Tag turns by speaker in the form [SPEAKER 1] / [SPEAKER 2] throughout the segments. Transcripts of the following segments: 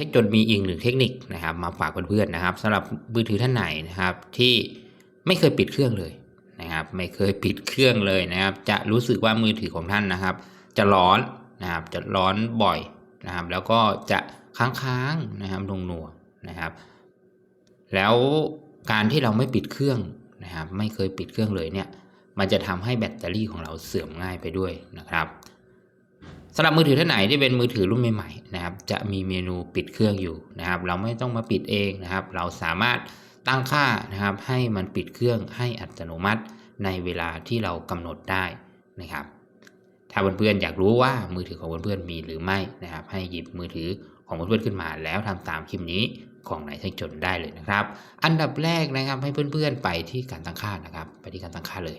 [SPEAKER 1] ทคจนมีอีกหนึ่งเทคนิคนะครับ มาฝากเพื่อนๆนะครับสำหรับมือถือท่านไหนนะครับ ที่ไม่เคยปิดเครื่องเลยนะครับ ไม่เคยปิดเครื่องเลยนะครับ จะรู้สึกว่ามือถือของท่านนะครับ จะร้อนนะครับจะร้อนบ่อยนะครับ แล้วก็จะค้างๆนะครับหน่วงๆนะครับ แล้วการที่เราไม่ปิดเครื่องนะครับ ไม่เคยปิดเครื่องเลยเนี่ย มันจะทำให้แบตเตอรี่ของเราเสื่อมง่ายไปด้วยนะครับ สำหรับมือถือท่านไหนที่เป็นมือถือรุ่นใหม่ๆนะครับ จะมีเมนูปิดเครื่องอยู่นะครับ เราไม่ต้องมาปิดเองนะครับ เราสามารถตั้งค่านะครับ ให้มันปิดเครื่องให้อัตโนมัติในเวลาที่เรากำหนดได้นะครับ ถ้าเพื่อนๆอยากรู้ว่ามือถือของเพื่อนๆมีหรือไม่นะครับ ให้หยิบมือถือของเพื่อนๆขึ้นมา แล้วทำตามคลิปนี้ของนายช่างจนได้เลยนะครับ อันดับแรกนะครับให้เพื่อนๆไปที่การตั้งค่านะครับ ไปที่การตั้งค่าเลย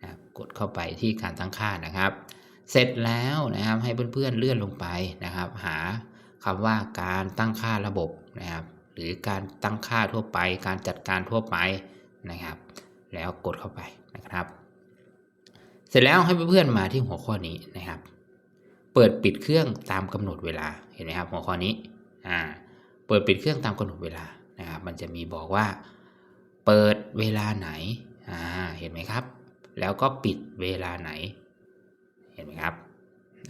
[SPEAKER 1] นะกดเข้าไปที่การตั้งค่านะครับ เสร็จแล้วนะครับให้เพื่อนๆเลื่อนลงไปนะครับ หาคำว่าการตั้งค่าระบบนะครับ หรือการตั้งค่าทั่วไป การจัดการทั่วไปนะครับ แล้วกดเข้าไปนะครับ เสร็จแล้วให้เพื่อนๆมาที่หัวข้อนี้นะครับ เปิดปิดเครื่องตามกำหนดเวลาเห็นไหมครับ หัวข้อนี้อ่าเปิดปิดเครื่องตามกำหนดเวลานะครับ มันจะมีบอกว่า เปิดเวลาไหนอ่าเห็นไหมครับ แล้วก็ปิดเวลาไหน เห็นไหมครับ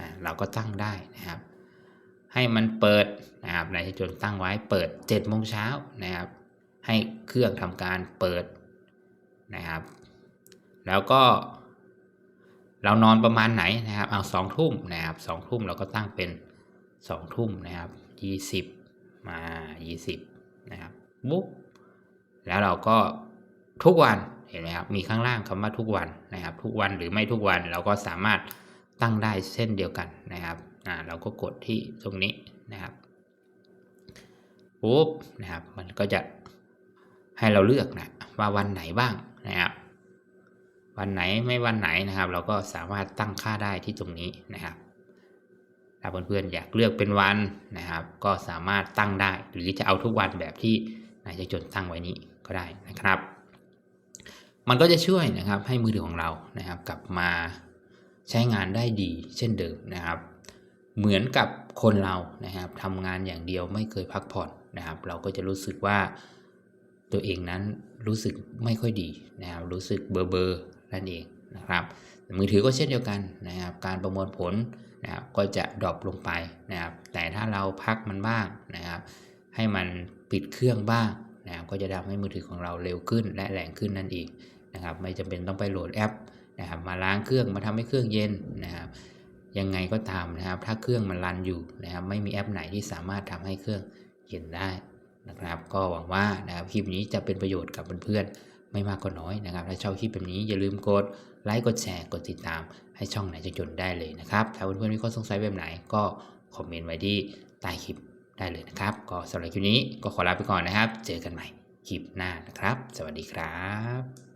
[SPEAKER 1] อ่าเราก็ตั้งได้นะครับ ให้มันเปิดนะครับนายจนตั้งไว้เปิด7โมงเช้านะครับ ให้เครื่องทำการเปิดนะครับ แล้วก็ เรานอนประมาณไหนนะครับ เอาสองทุ่มนะครับสองทุ่มเราก็ตั้งเป็นสองทุ่มนะครับยี่สิบมายี่สิบนะครับบุ๊บแล้วเราก็ทุกวันเห็นไหมครับมีข้างล่างคำว่าทุกวันนะครับ ทุกวันหรือไม่ทุกวันเราก็สามารถ ตั้งได้เช่นเดียวกันนะครับอ่าเราก็กดที่ตรงนี้นะครับปุ๊บนะครับมันก็จะให้เราเลือกนะว่าวันไหนบ้างนะครับวันไหนไม่วันไหนนะครับ เราก็สามารถตั้งค่าได้ที่ตรงนี้นะครับถ้าเพื่อนๆอยากเลือกเป็นวันนะครับ ก็สามารถตั้งได้ หรือจะเอาทุกวันแบบที่นายจะจนตั้งไว้นี้ก็ได้นะครับ มันก็จะช่วยนะครับให้มือถือของเรานะครับ กลับมา ใช้งานได้ดีเช่นเดิมนะครับ เหมือนกับคนเรานะครับทำงานอย่างเดียวไม่เคยพักผ่อนนะครับ เราก็จะรู้สึกว่าตัวเองนั้นรู้สึกไม่ค่อยดีนะครับรู้สึกเบอร์เบอร์นั่นเองนะครับมือถือก็เช่นเดียวกันนะครับ การประมวลผลนะครับก็จะดรอปลงไปนะครับ แต่ถ้าเราพักมันบ้างนะครับ ให้มันปิดเครื่องบ้างนะครับก็จะทำให้มือถือของเราเร็วขึ้นและแรงขึ้นนั่นเองนะครับ ไม่จำเป็นต้องไปโหลดแอป นะครับมาล้างเครื่องมาทำให้เครื่องเย็นนะครับยังไงก็ตามนะครับ ถ้าเครื่องมันรันอยู่นะครับไม่มีแอปไหนที่สามารถทำให้เครื่องเย็นได้นะครับ ก็หวังว่านะครับคลิปนี้จะเป็นประโยชน์กับเพื่อนๆไม่มากก็น้อยนะครับถ้าชอบคลิปแบบนี้อย่าลืมกดไลค์กดแชร์กดติดตามให้ช่องไหนจะจนได้เลยนะครับถ้าเพื่อนๆมีข้อสงสัยแบบไหนก็คอมเมนต์ไว้ที่ใต้คลิปได้เลยนะครับ ก็สำหรับคลิปนี้ก็ขอลาไปก่อนนะครับ เจอกันใหม่คลิปหน้านะครับ สวัสดีครับ